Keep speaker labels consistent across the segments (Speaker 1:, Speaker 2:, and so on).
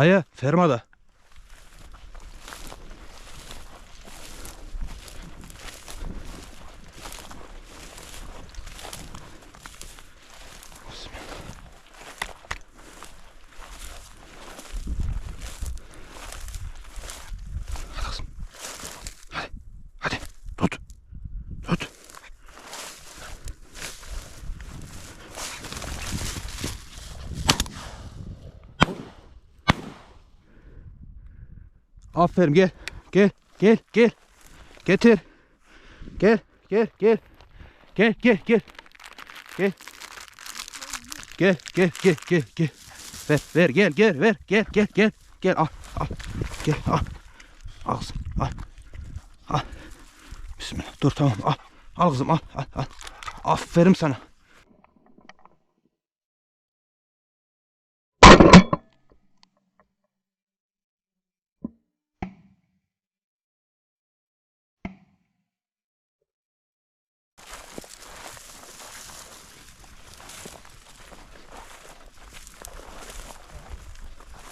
Speaker 1: Dayı fermada. Aferin gel. Gel. Gel. Gel. Getir. Gel. Gel. Gel. Gel. Gel. Gel. Gel. Gel. Gel. Gel. Gel. Gel. Ver. Ver. Gel. Gel. Ver. Gel. Gel. Gel. Gel. Al. Al. Gel. Al. Al kızım. Al. Al. Bismillah. Dur tamam. Al. Al kızım. Al. Al. Al. Aferin sana.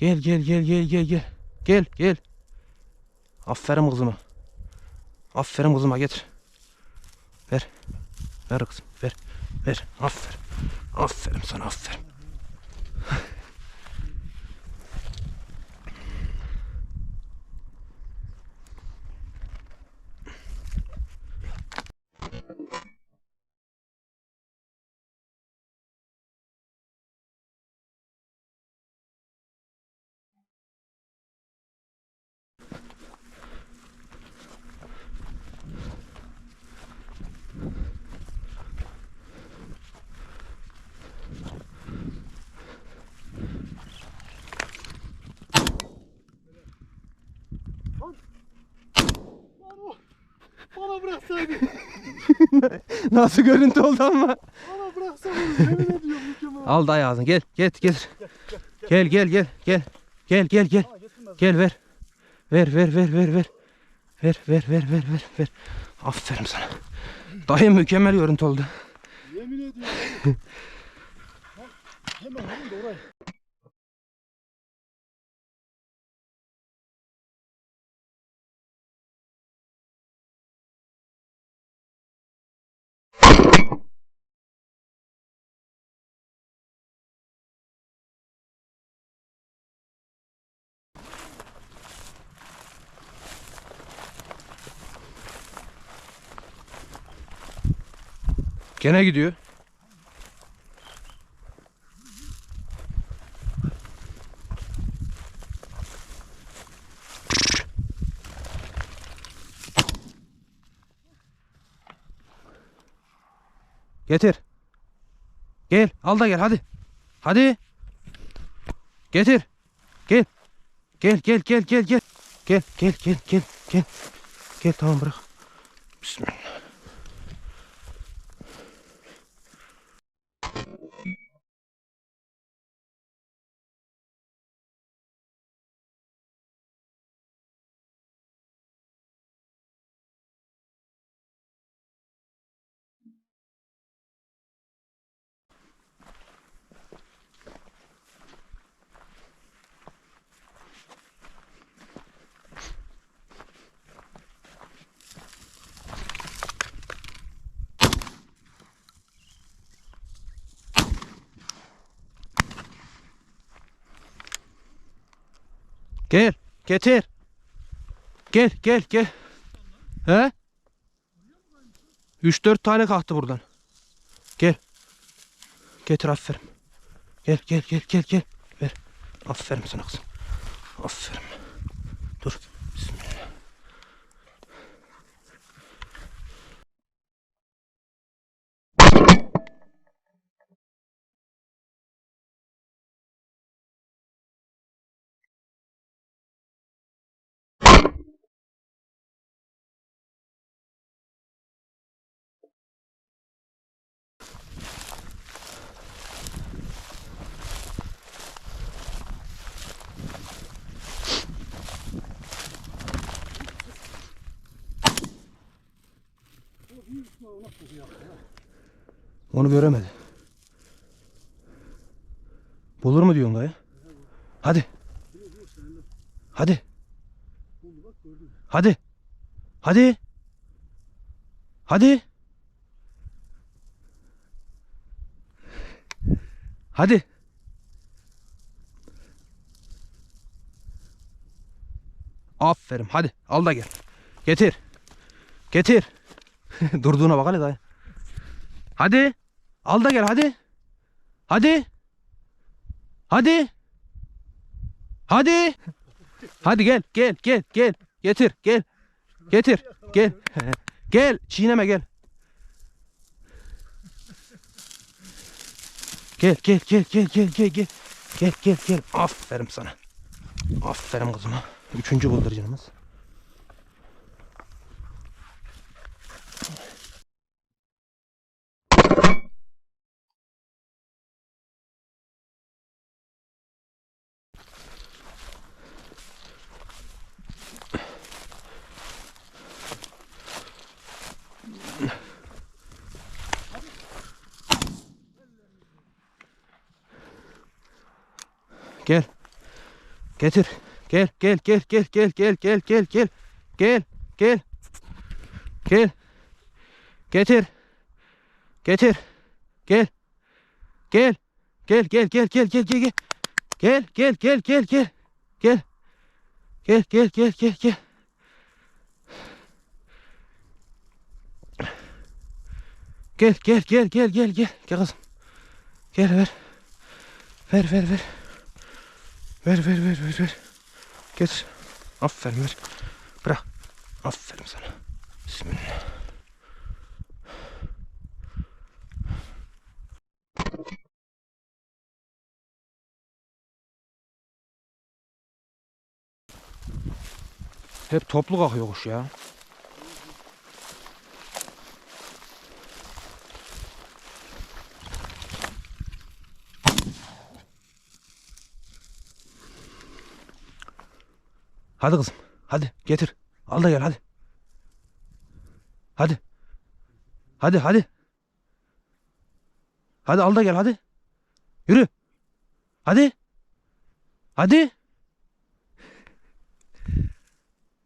Speaker 1: gel Gel gel gel gel gel gel. Gel. Aferin kızıma. Aferin kızıma getir. Ver. Ver kızım ver. Ver. Aferin. Aferin sana aferin. Nasıl görüntü oldu ama.
Speaker 2: Bana bıraksaydın. Yemin ediyorum mükemmel.
Speaker 1: Al dayı ağzını gel. Get getir. Gel gel gel gel. Gel gel gel. Gel ver. Ver ver ver ver ver. Ver ver ver ver ver ver. Aferin sana. Dayı mükemmel görüntü oldu.
Speaker 2: Yemin ediyorum. Lan, Hemen vurun da
Speaker 1: Gene gidiyor. Getir. Gel, al da gel hadi. Hadi. Getir. Gel. Gel gel gel gel gel. Gel gel gel gel gel. Gel tamam bırak. Bismillah. Gel, getir. Gel, gel, gel. He? 3-4 tane kalktı buradan. Gel. Getir aferin. Gel, gel, gel, gel, gel. Ver. Aferin sana kızım. Aferin. Dur. Bismillah. Onu göremedi. Bulur mu diyorsun dayı? Hadi. Hadi. Hadi. Hadi. Hadi. Hadi. Aferin. Hadi. Al da gel. Getir. Getir. Durduğuna bak hele dayı. Hadi. Al da gel hadi. Hadi. Hadi. Hadi. Hadi gel gel gel gel. Getir gel. Getir. Gel. gel. Çiğneme gel. Gel gel gel gel gel gel gel. Gel gel gel. Aferin sana. Aferin kızıma. Üçüncü bıldırcınımız. Gel. Getir. Gel gel gel gel gel gel gel gel gel. Gel gel. Gel. Getir. Getir. Gel. Gel. Gel gel gel gel gel gel gel. Gel gel gel gel gel. Gel. Gel gel gel gel gel. Gel gel gel gel gel gel. Gel kızım. Gel ver. Ver ver ver. Ver ver ver ver ver. Getir. Aferin ver. Bırak. Aferin sana. Bismillah. Hep toplu kalkıyor ya. Hadi kızım. Hadi getir. Al da gel hadi. Hadi. Hadi hadi. Hadi al da gel hadi. Yürü. Hadi. Hadi.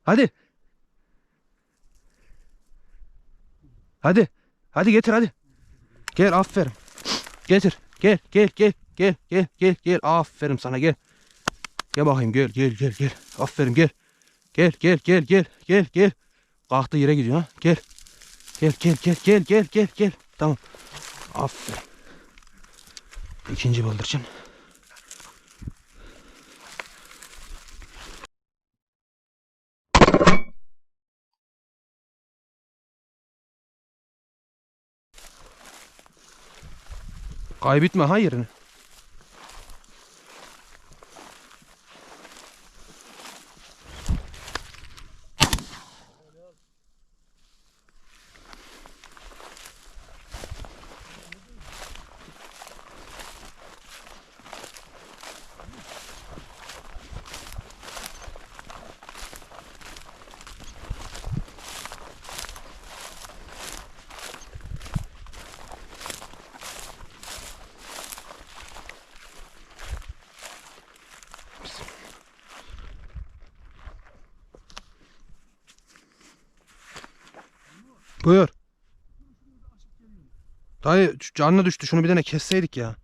Speaker 1: Hadi. Hadi. Hadi getir hadi. Gel aferin. Getir. Gel gel gel gel gel gel gel aferin sana gel. Gel bakayım gel gel gel gel. Aferin gel. Gel gel gel gel gel gel. Kalktı yere gidiyor ha. Gel. Gel gel gel gel gel gel gel. Tamam. Aferin. İkinci bıldırcın. Kaybetme hayır. Buyur. Dayı canlı düştü. Şunu bir tane kesseydik ya.